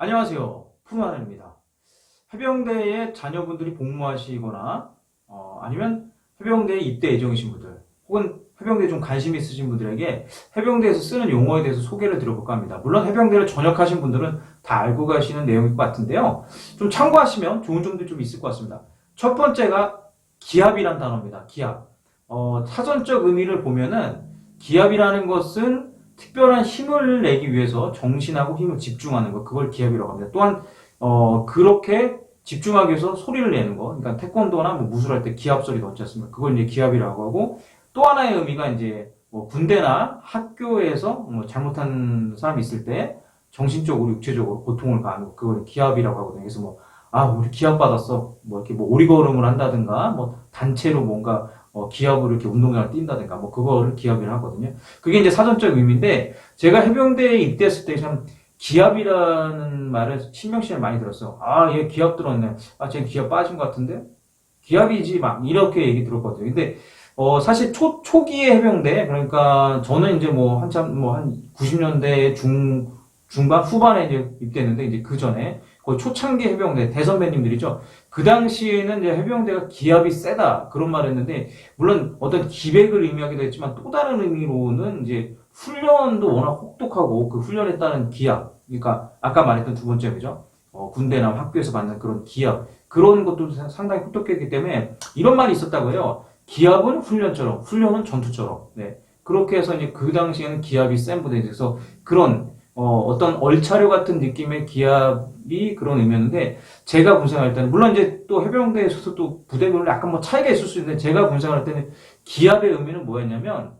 안녕하세요. 푸르하늘입니다. 해병대에 자녀분들이 복무하시거나 어, 아니면 해병대에 입대 예정이신 분들 혹은 해병대에 좀 관심 있으신 분들에게 해병대에서 쓰는 용어에 대해서 소개를 드려볼까 합니다. 물론 해병대를 전역하신 분들은 다 알고 가시는 내용일 것 같은데요. 좀 참고하시면 좋은 점도 좀 있을 것 같습니다. 첫 번째가 기합이란 단어입니다. 기합. 어, 사전적 의미를 보면은 기합이라는 것은 특별한 힘을 내기 위해서 정신하고 힘을 집중하는 것, 그걸 기합이라고 합니다. 또한, 어, 그렇게 집중하기 위해서 소리를 내는 거, 그러니까 태권도나 뭐 무술할 때 기합 소리 넣지 않습니까? 그걸 이제 기합이라고 하고, 또 하나의 의미가 이제 뭐 군대나 학교에서 뭐 잘못한 사람이 있을 때 정신적으로, 육체적으로 고통을 가하는 거, 그걸 기합이라고 하거든요. 그래서 뭐, 아, 우리 기합 받았어. 뭐 이렇게 뭐 오리걸음을 한다든가, 뭐 단체로 뭔가 어, 기합으로 이렇게 운동장을 뛴다든가, 뭐 그거를 기합이라 하거든요. 그게 이제 사전적 의미인데, 제가 해병대에 입대했을 때 참 기합이라는 말을 신명 씨를 많이 들었어요. 아, 얘 기합 들었네. 아, 쟤 기합 빠진 것 같은데? 기합이지, 막, 이렇게 얘기 들었거든요. 근데, 어, 사실 초, 초기의 해병대, 그러니까 저는 이제 뭐 한참, 뭐 한 90년대 중, 중반, 후반에 이제 입대했는데, 이제 그 전에, 거의 초창기 해병대, 대선배님들이죠. 그 당시에는 이제 해병대가 기합이 세다, 그런 말을 했는데, 물론 어떤 기백을 의미하기도 했지만, 또 다른 의미로는 이제 훈련도 워낙 혹독하고, 그 훈련에 따른 기합, 그러니까 아까 말했던 두 번째 그죠? 어, 군대나 학교에서 받는 그런 기합, 그런 것도 사- 상당히 혹독했기 때문에, 이런 말이 있었다고 해요. 기합은 훈련처럼, 훈련은 전투처럼. 네. 그렇게 해서 이제 그 당시에는 기합이 센 부대에 대해서 그런 어, 어떤 얼차려 같은 느낌의 기합이 그런 의미였는데 제가 군생활할 때는 물론 이제 또 해병대에 있어서 또 부대별로 약간 뭐 차이가 있을 수 있는데 제가 군생활할 때는 기합의 의미는 뭐였냐면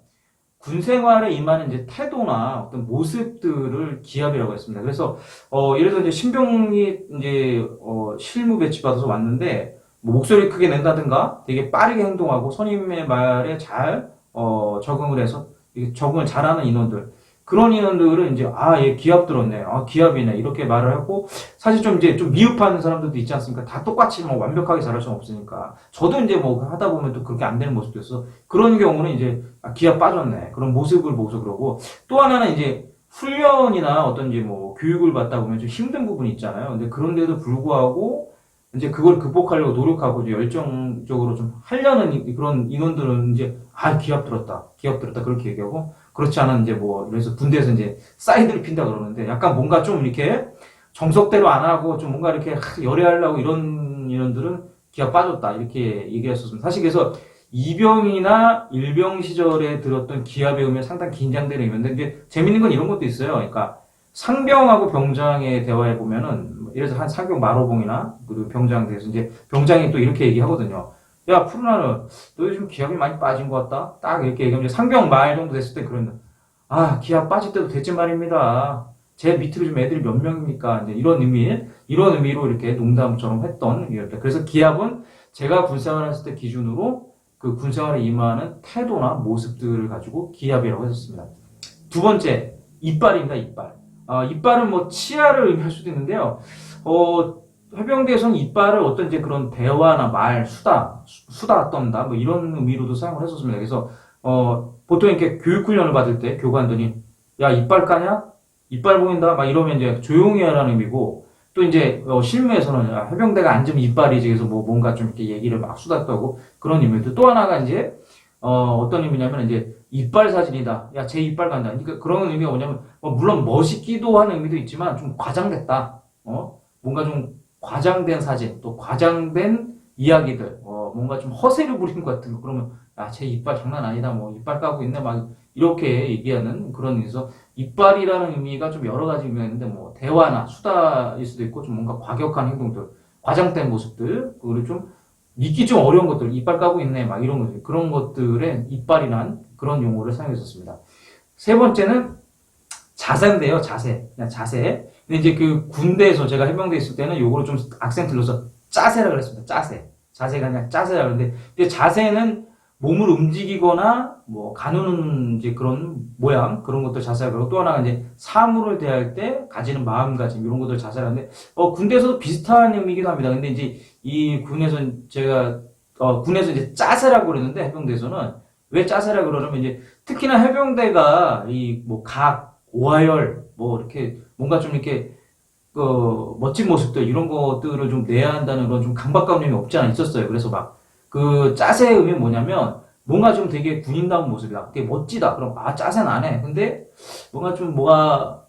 군 생활에 임하는 이제 태도나 어떤 모습들을 기합이라고 했습니다. 그래서 어, 예를 들어 이제 신병이 이제 어, 실무 배치 받아서 왔는데 뭐 목소리 크게 낸다든가 되게 빠르게 행동하고 선임의 말에 잘 어, 적응을 해서 적응을 잘하는 인원들 그런 인원들은 이제 아 얘 기합 들었네. 아 기합이네. 이렇게 말을 하고 사실 좀 이제 좀 미흡한 사람들도 있지 않습니까? 다 똑같이 뭐 완벽하게 잘할 수는 없으니까. 저도 이제 뭐 하다 보면 또 그렇게 안 되는 모습도 있어 그런 경우는 이제 아 기합 빠졌네. 그런 모습을 보고서 그러고. 또 하나는 이제 훈련이나 어떤 이제 뭐 교육을 받다 보면 좀 힘든 부분이 있잖아요. 근데 그런데도 불구하고 이제 그걸 극복하려고 노력하고 이제 열정적으로 좀 하려는 이- 그런 인원들은 이제 아 기합 들었다. 기합 들었다. 그렇게 얘기하고 그렇지 않은 이제 뭐 그래서 군대에서 이제 사이드를 핀다 그러는데 약간 뭔가 좀 이렇게 정석대로 안 하고 좀 뭔가 이렇게 하, 열애하려고 이런 인원들은 기가 빠졌다 이렇게 얘기했었습니다. 사실 그래서 이병이나 일병 시절에 들었던 기합 배우면 상당히 긴장되는 의미인데 근데 재밌는 건 이런 것도 있어요. 그러니까 상병하고 병장의 대화에 보면은 예를 들어서 한 상병 마로봉이나 그리고 병장 대해서 이제 병장이 또 이렇게 얘기하거든요. 야 푸르나는 너 요즘 기합이 많이 빠진 것 같다. 딱 이렇게 얘기하면 상병 말 정도 됐을 때 그런 아 기합 빠질 때도 됐지 말입니다. 제 밑으로 좀 애들이 몇 명입니까? 이런 의미, 이런 의미로 이렇게 농담처럼 했던 이렇게. 그래서 기합은 제가 군생활 했을 때 기준으로 그 군생활에 임하는 태도나 모습들을 가지고 기합이라고 했었습니다. 두 번째, 이빨입니다, 이빨. 아, 이빨은 뭐 치아를 의미할 수도 있는데요. 어, 해병대에서는 이빨을 어떤 이제 그런 대화나 말, 수다, 수- 수다 떤다, 뭐 이런 의미로도 사용을 했었습니다. 그래서, 어, 보통 이렇게 교육훈련을 받을 때 교관들이, 야, 이빨 까냐? 이빨 보인다? 막 이러면 이제 조용히 하라는 의미고, 또 이제, 어, 실무에서는 야, 해병대가 앉으면 이빨이지. 그래서 뭐 뭔가 좀 이렇게 얘기를 막 수다 떠고 그런 의미도 또 하나가 이제, 어, 어떤 의미냐면 이제 이빨 사진이다. 야, 제 이빨 간다. 그러니까 그런 의미가 뭐냐면, 어, 물론 멋있기도 하는 의미도 있지만 좀 과장됐다. 어? 뭔가 좀 과장된 사진, 또 과장된 이야기들, 어, 뭔가 좀 허세를 부린 것 같은 거. 그러면, 아, 제 이빨 장난 아니다. 뭐, 이빨 까고 있네. 막, 이렇게 얘기하는 그런 의미에서, 이빨이라는 의미가 좀 여러 가지 의미가 있는데, 뭐, 대화나 수다일 수도 있고, 좀 뭔가 과격한 행동들, 과장된 모습들, 그리고 좀 믿기 좀 어려운 것들, 이빨 까고 있네. 막 이런 것들, 그런 것들에 이빨이란 그런 용어를 사용했었습니다. 세 번째는 자세인데요, 자세. 그냥 자세. 근데 이제 그 군대에서 제가 해병대 있을 때는 요거를 좀 악센트를 넣어서 짜세라 그랬습니다. 짜세. 자세가 그냥 짜세라 그러는데 근데 자세는 몸을 움직이거나 뭐 가누는 이제 그런 모양 그런 것들 자세라 그러고 또 하나가 이제 사물을 대할 때 가지는 마음가짐 이런 것들 자세라는데 어 군대에서도 비슷한 의미이기도 합니다. 근데 이제 이 군에서 제가 어 군에서 이제 짜세라고 그러는데 해병대에서는 왜 짜세라 그러냐면 이제 특히나 해병대가 이 뭐 각 오하열 뭐 이렇게 뭔가 좀 이렇게 그 멋진 모습들 이런 것들을 좀 내야 한다는 그런 좀 강박관념이 없지 않아 있었어요. 그래서 막 그 짜세의 의미는 뭐냐면 뭔가 좀 되게 군인다운 모습이다. 되게 멋지다. 그럼 아 짜세는 안 해. 근데 뭔가 좀 뭐가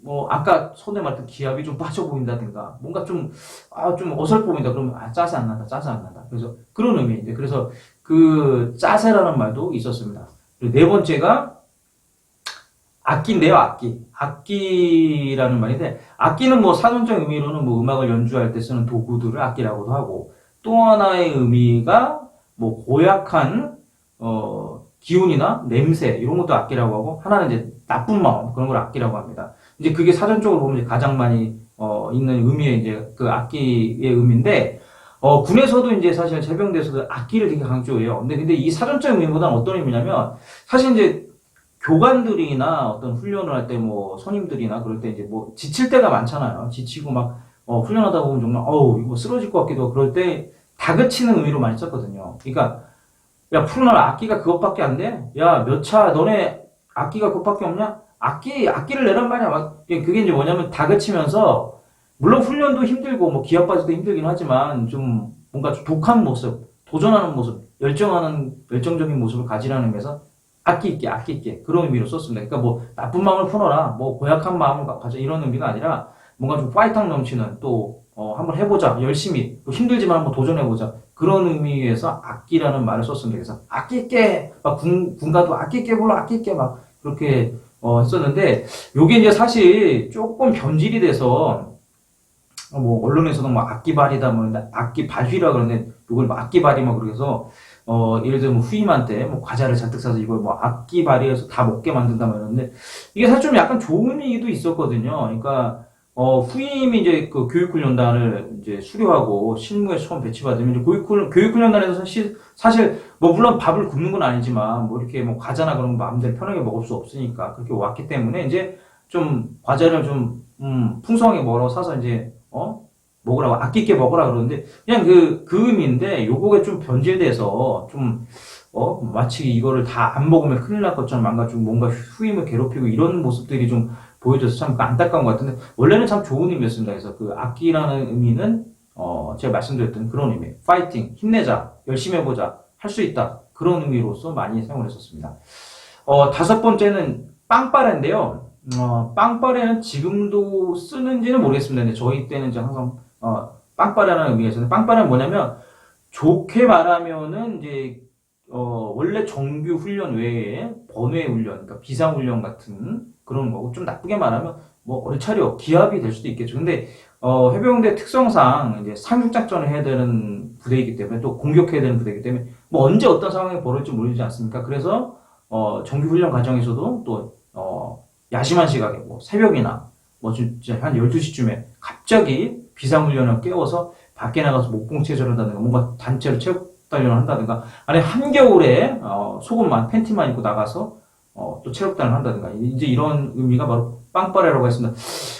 뭐 아까 손에 말했던 기압이 좀 빠져 보인다든가 뭔가 좀 아 좀 어설퍼 보인다. 그러면 아 짜세 안 난다. 짜세 안 난다. 그래서 그런 의미인데 그래서 그 짜세라는 말도 있었습니다. 그리고 네 번째가 악기인데요, 악기. 악기라는 말인데, 악기는 뭐 사전적 의미로는 뭐 음악을 연주할 때 쓰는 도구들을 악기라고도 하고, 또 하나의 의미가 뭐 고약한, 어, 기운이나 냄새, 이런 것도 악기라고 하고, 하나는 이제 나쁜 마음, 그런 걸 악기라고 합니다. 이제 그게 사전적으로 보면 가장 많이, 어, 있는 의미의 이제 그 악기의 의미인데, 어, 군에서도 이제 사실 제병대에서도 악기를 되게 강조해요. 근데, 근데 이 사전적 의미보다는 어떤 의미냐면, 사실 이제 교관들이나 어떤 훈련을 할 때 뭐 선임들이나 그럴 때 이제 뭐 지칠 때가 많잖아요. 지치고 막 어, 훈련하다 보면 정말 어우 이거 쓰러질 것 같기도 하고 그럴 때 다그치는 의미로 많이 썼거든요. 그러니까 야 푸르날 악기가 그것밖에 안 돼? 야 몇 차 너네 악기가 그것밖에 없냐? 악기 악기를 내란 말이야. 막 그게 이제 뭐냐면 다그치면서 물론 훈련도 힘들고 뭐 기합 바지도 힘들긴 하지만 좀 뭔가 좀 독한 모습, 도전하는 모습, 열정하는 열정적인 모습을 가지라는 의미에서 악기 있게, 악기 있게 그런 의미로 썼습니다. 그러니까 뭐 나쁜 마음을 풀어라, 뭐 고약한 마음을 가져 이런 의미가 아니라 뭔가 좀 파이팅 넘치는 또 어, 한번 해보자, 열심히 또 힘들지만 한번 도전해보자 그런 의미에서 악기라는 말을 썼습니다. 그래서 있게 막 군, 군가도 있게 불러, 있게 막 그렇게 어, 했었는데 요게 이제 사실 조금 변질이 돼서 뭐 언론에서도 뭐 악기발이다 뭐 악기 발휘라 그러는데 이걸 뭐 악기발이 막 그래서 어, 예를 들면 후임한테 뭐 과자를 잔뜩 사서 이걸 뭐 악기 발휘해서 다 먹게 만든다 말이었는데 이게 사실 좀 약간 좋은 의미도 있었거든요. 그러니까 어, 후임이 이제 그 교육훈련단을 이제 수료하고 실무에 처음 배치받으면 이제 교육훈, 교육훈련단에서 사실, 사실 뭐 물론 밥을 굶는 건 아니지만 뭐 이렇게 뭐 과자나 그런 거 마음대로 편하게 먹을 수 없으니까 그렇게 왔기 때문에 이제 좀 과자를 좀, 음, 풍성하게 먹어 사서 이제, 어? 먹으라고, 아끼 있게 먹으라 그러는데, 그냥 그, 그 의미인데, 요거가 좀 변질돼서, 좀, 어, 마치 이거를 다 안 먹으면 큰일 날 것처럼 망가지고 뭔가 후임을 괴롭히고 이런 모습들이 좀 보여져서 참 안타까운 것 같은데, 원래는 참 좋은 의미였습니다. 그래서 그 악기라는 의미는, 어, 제가 말씀드렸던 그런 의미, 파이팅, 힘내자, 열심히 해보자, 할 수 있다. 그런 의미로서 많이 사용을 했었습니다. 어, 다섯 번째는 빵빠레인데요. 어, 빵빠레는 지금도 쓰는지는 모르겠습니다. 근데 저희 때는 이제 항상 어, 빵빠레라는 의미가 있었는데 빵빠레는 뭐냐면 좋게 말하면은 이제 어, 원래 정규 훈련 외에 번외 훈련, 그러니까 비상 훈련 같은 그런 거고 좀 나쁘게 말하면 뭐 얼차려 기합이 될 수도 있겠죠. 근데 어, 해병대 특성상 이제 상륙작전을 해야 되는 부대이기 때문에 또 공격해야 되는 부대이기 때문에 뭐 언제 어떤 상황이 벌어질지 모르지 않습니까? 그래서 어, 정규 훈련 과정에서도 또 어, 야심한 시각에 뭐 새벽이나 뭐 진짜 한 12시쯤에 갑자기 비상훈련을 깨워서 밖에 나가서 목공 체조를 한다든가 뭔가 단체로 체육 단련을 한다든가 아니 한겨울에 어, 속옷만 팬티만 입고 나가서 어, 또 체육단을 한다든가 이제 이런 의미가 바로 빵빠레라고 했습니다.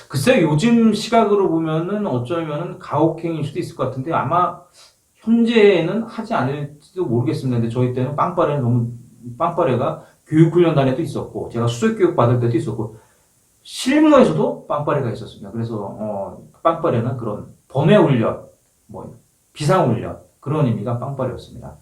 글쎄요 요즘 시각으로 보면은 어쩌면은 가혹행위일 수도 있을 것 같은데 아마 현재는 하지 않을지도 모르겠습니다. 근데 저희 때는 빵빠레는 너무 빵빠레가 교육훈련단에도 있었고 제가 수석교육 받을 때도 있었고 실무에서도 빵빠레가 있었습니다. 그래서 어, 빵빠레는 그런 번외훈련, 뭐 비상 훈련 그런 의미가 빵빠레였습니다.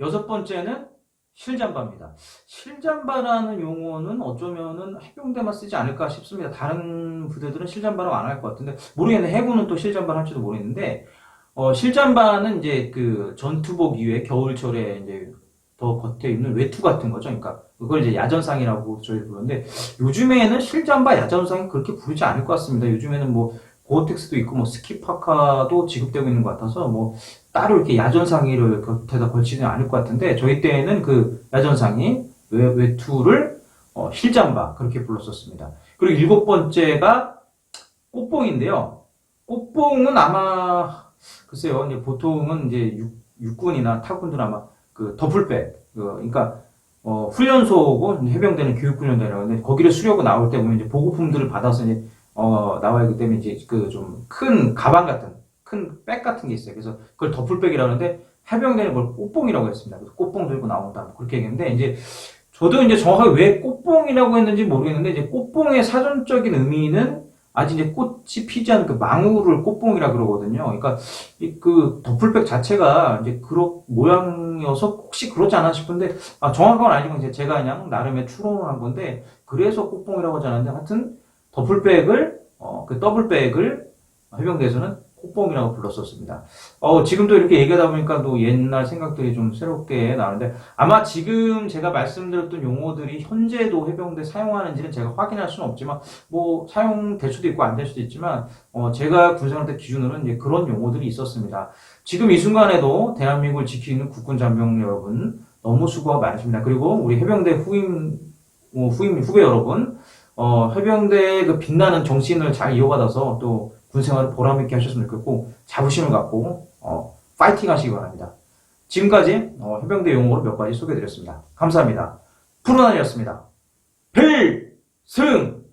여섯 번째는 실잠바입니다. 실잠바라는 용어는 어쩌면은 해병대만 쓰지 않을까 싶습니다. 다른 부대들은 실잠바라고 안 할 것 같은데 모르겠네. 해군은 또 실잠바를 할지도 모르겠는데 어, 실잠바는 이제 그 전투복 이외에 겨울철에 이제 더 겉에 입는 외투 같은 거죠. 그러니까 그걸 이제 야전상이라고 저희 부르는데 요즘에는 실잠바 야전상이 그렇게 부르지 않을 것 같습니다. 요즘에는 뭐 고어텍스도 있고 뭐 스키파카도 지급되고 있는 것 같아서 뭐 따로 이렇게 야전상의를 곁에다 걸치지는 않을 것 같은데 저희 때에는 그 야전상의 외, 외투를 어, 실잠바 그렇게 불렀었습니다. 그리고 일곱 번째가 꽃봉인데요. 꽃봉은 아마 글쎄요. 이제 보통은 이제 육, 육군이나 타군들 아마 그 더블백 그, 그러니까 어, 훈련소고 해병대는 교육훈련단이라고 하는데 거기를 수료하고 나올 때 보면 이제 보급품들을 받아서 이제 어, 나와야 하기 때문에 이제 그 좀 큰 가방 같은 큰 백 같은 게 있어요. 그래서 그걸 더블백이라고 하는데 해병대는 그걸 꽃봉이라고 했습니다. 그래서 꽃봉 들고 나온다 뭐 그렇게 얘기했는데 이제 저도 이제 정확하게 왜 꽃봉이라고 했는지 모르겠는데 이제 꽃봉의 사전적인 의미는 아직 이제 꽃이 피지 않은 그 망우를 꽃봉이라 그러거든요. 그러니까 이 그 더플백 자체가 이제 그런 모양이어서 혹시 그렇지 않아 싶은데 아, 정확한 건 아니지만 이제 제가 그냥 나름의 추론을 한 건데 그래서 꽃봉이라고 하지 않았는데 하여튼 더플백을 어, 그 더블백을 해병대에서는 꽃봉이라고 불렀었습니다. 어, 지금도 이렇게 얘기하다 보니까 또 옛날 생각들이 좀 새롭게 나오는데 아마 지금 제가 말씀드렸던 용어들이 현재도 해병대 사용하는지는 제가 확인할 수는 없지만 뭐 사용될 수도 있고 안 될 수도 있지만 어, 제가 군생활 때 기준으로는 이제 그런 용어들이 있었습니다. 지금 이 순간에도 대한민국을 지키는 국군 장병 여러분 너무 수고가 많으십니다. 그리고 우리 해병대 후임 어, 후임 후배 여러분 어, 해병대의 그 빛나는 정신을 잘 이어받아서 또 군 생활을 보람있게 하셨으면 좋겠고 자부심을 갖고 어, 파이팅 하시기 바랍니다. 지금까지 어, 해병대 용어로 몇 가지 소개해드렸습니다. 감사합니다. 푸른하늘이었습니다. 필승!